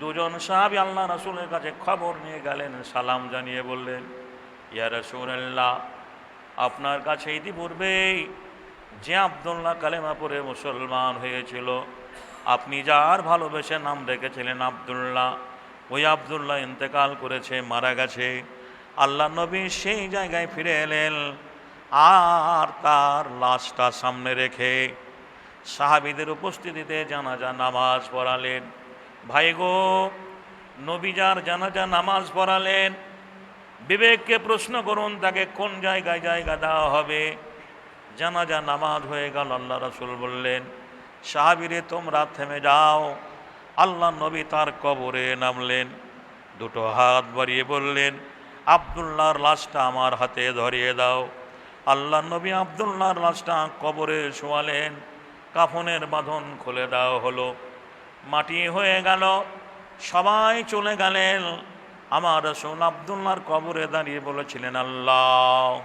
দুজন সাহাবি আল্লাহ রাসুলের কাছে খবর নিয়ে গেলেন, সালাম জানিয়ে বললেন, ইয়া রাসূলুল্লাহ, আপনার কাছে ইতিপূর্বেই যে আবদুল্লাহ কালেমা পরে মুসলমান হয়েছিল, আপনি যার ভালোবেসে নাম রেখেছিলেন আবদুল্লাহ, ওই আবদুল্লাহ ইন্তেকাল করেছে, মারা গেছে, আল্লাহ নবী সেই জায়গায় ফিরে এলেন, আর তার লাশটা সামনে রেখে সাহাবিদের উপস্থিতিতে জানাজা, নামাজ পড়ালেন। ভাই গো নবীজার জানাজা নামাজ পড়ালেন, বিবেককে প্রশ্ন করুন, তাকে কোন জায়গায় জায়গা দেওয়া হবে? জানাজা নামাজ হয়ে গেল, আল্লাহ রসুল বললেন, সাহাবিরে তোমরা থেমে যাও। আল্লাহ নবী তার কবরে নামলেন, দুটো হাত বাড়িয়ে বললেন, আবদুল্লাহর লাশটা আমার হাতে ধরিয়ে দাও। আল্লাহ নবী আবদুল্লাহর লাশটা কবরে শোয়ালেন, কাফনের বাঁধন খুলে দেওয়া হলো। মাটি হয়ে গেল, সবাই চলে গেলেন। আমার রসুল আবদুল্লাহর কবরে দাঁড়িয়ে বলেছিলেন, আল্লাহ,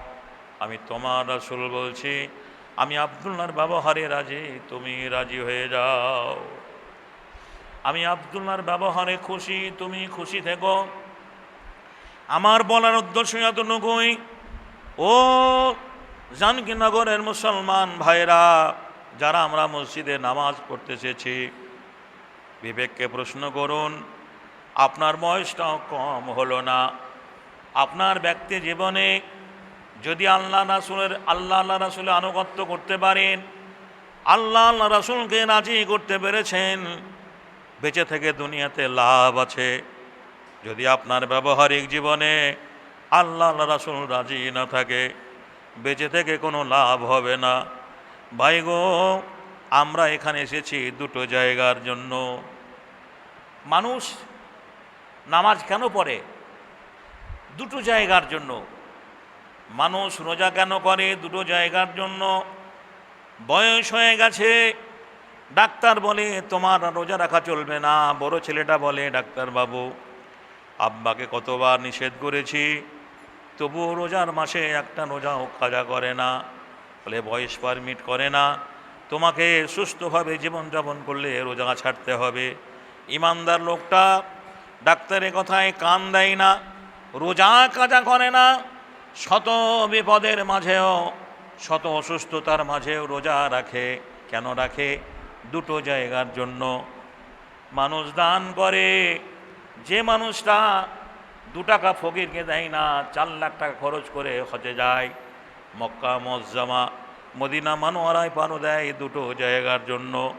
আমি তোমার রসুল বলছি, আমি আবদুল্লাহর ব্যবহারে রাজি, তুমি রাজি হয়ে যাও। আমি আবদুল্লাহর ব্যবহারে খুশি, তুমি খুশি থেকো। আমার বলার উদ্দেশ্য এতটুকুই, ও জানকীনগরের মুসলমান ভাইরা যারা আমরা মসজিদে নামাজ পড়তে এসেছি বিবেককে প্রশ্ন করুন, আপনার বয়সটাও কম হলো না। আপনার ব্যক্তি জীবনে যদি আল্লাহ রাসুলের, আল্লাহ আল্লাহ রাসুলের আনুগত্য করতে পারেন, আল্লাহ আল্লাহ রাসুলকে রাজি করতে পেরেছেন, বেঁচে থেকে দুনিয়াতে লাভ আছে। যদি আপনার ব্যবহারিক জীবনে আল্লাহ আল্লাহ রাসুল রাজি না থাকে, বেঁচে থেকে কোনো লাভ হবে না। ভাই গো আমরা এখানে এসেছি দুটো জায়গার জন্য। মানুষ নামাজ কেন পড়ে? দুটো জায়গার জন্য। মানুষ রোজা কেন করে? দুটো জায়গার জন্য। বয়স হয়ে গেছে। ডাক্তার বলে, তোমার রোজা রাখা চলবে না। বড় ছেলেটা বলে, ডাক্তার বাবু, আব্বাকে কতবার নিষেধ করেছি। তবুও রোজার মাসে একটা রোজাও কাজা করে না। বলে বয়স পারমিট করে না। তোমাকে সুস্থভাবে জীবনযাপন করলে রোজা ছাড়তে হবে। ইমানদার লোকটা ডাক্তারের কথায় কান দেয় না, রোজা কাজা করে না, শত বিপদের মাঝেও, শত অসুস্থতার মাঝেও রোজা রাখে। কেন রাখে? দুটো জায়গার জন্য। মানুষ দান করে, যে মানুষটা দু টাকা ফকিরকে দেয় না, চার লাখ টাকা খরচ করে হজে যায়। মক্কা মজ্জামা মদিনা মানোয়ারায় পানো, দেয় এই দুটো জায়গার জন্য।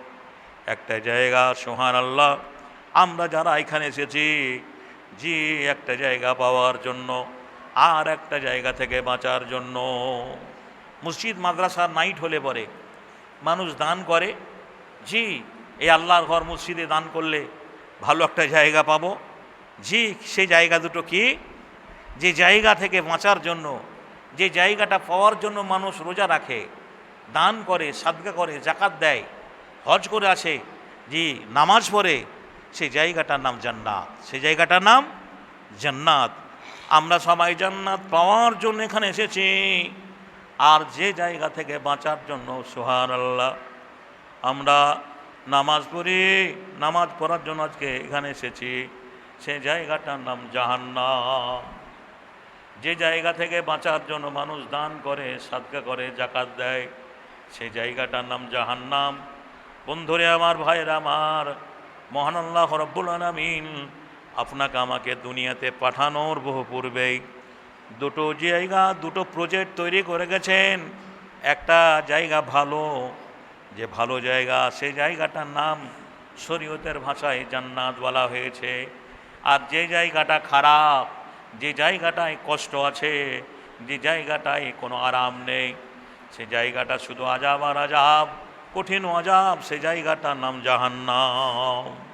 একটা জায়গা সোহান আল্লাহ আমরা যারা এখানে এসেছি, জি, একটা জায়গা পাওয়ার জন্য, আর একটা জায়গা থেকে বাঁচার জন্য। মসজিদ, মাদ্রাসা নাইট হলে পরে। মানুষ দান করে, জি এই আল্লাহর ঘর মসজিদে দান করলে ভালো একটা জায়গা পাবো। জি সেই জায়গা দুটো কি? যে জায়গা থেকে বাঁচার জন্য যে জায়গাটা পাওয়ার জন্য মানুষ রোজা রাখে, দান করে, সাদগা করে, জাকাত দেয়, হজ করে আসে, যে নামাজ পড়ে সেই জায়গাটার নাম জান্নাত। সেই জায়গাটার নাম জান্নাত। আমরা সবাই জান্নাত পাওয়ার জন্য এখানে এসেছি। আর যে জায়গা থেকে বাঁচার জন্য সোহার আল্লাহ আমরা নামাজ পড়ি, নামাজ পড়ার জন্য আজকে এখানে এসেছি। সেই জায়গাটার নাম জাহান্নাম। যে জায়গা থেকে বাঁচার জন্য মানুষ দান করে, সাদকা করে, জাকাত দেয়, সেই জায়গাটার নাম জাহান্নাম। বন্ধুরে আমার, ভাইয়ের আমার, মহান আল্লাহ রব্বুল আলমিন আপনাকে আমাকে দুনিয়াতে পাঠানোর বহু পূর্বেই দুটো জায়গা, দুটো প্রজেক্ট তৈরি করে গেছেন। একটা জায়গা ভালো, যে ভালো জায়গা, সেই জায়গাটার নাম শরীয়তের ভাষায় জান্নাত বলা হয়েছে। আর যে জায়গাটা খারাপ যে জায়গাটায় কষ্ট আছে, যে জায়গাটায় কোনো আরাম নেই, সে জায়গাটা শুধু আজাব আর আজাব, কঠিন আজাব, সে জায়গাটার নাম জাহান্নাম।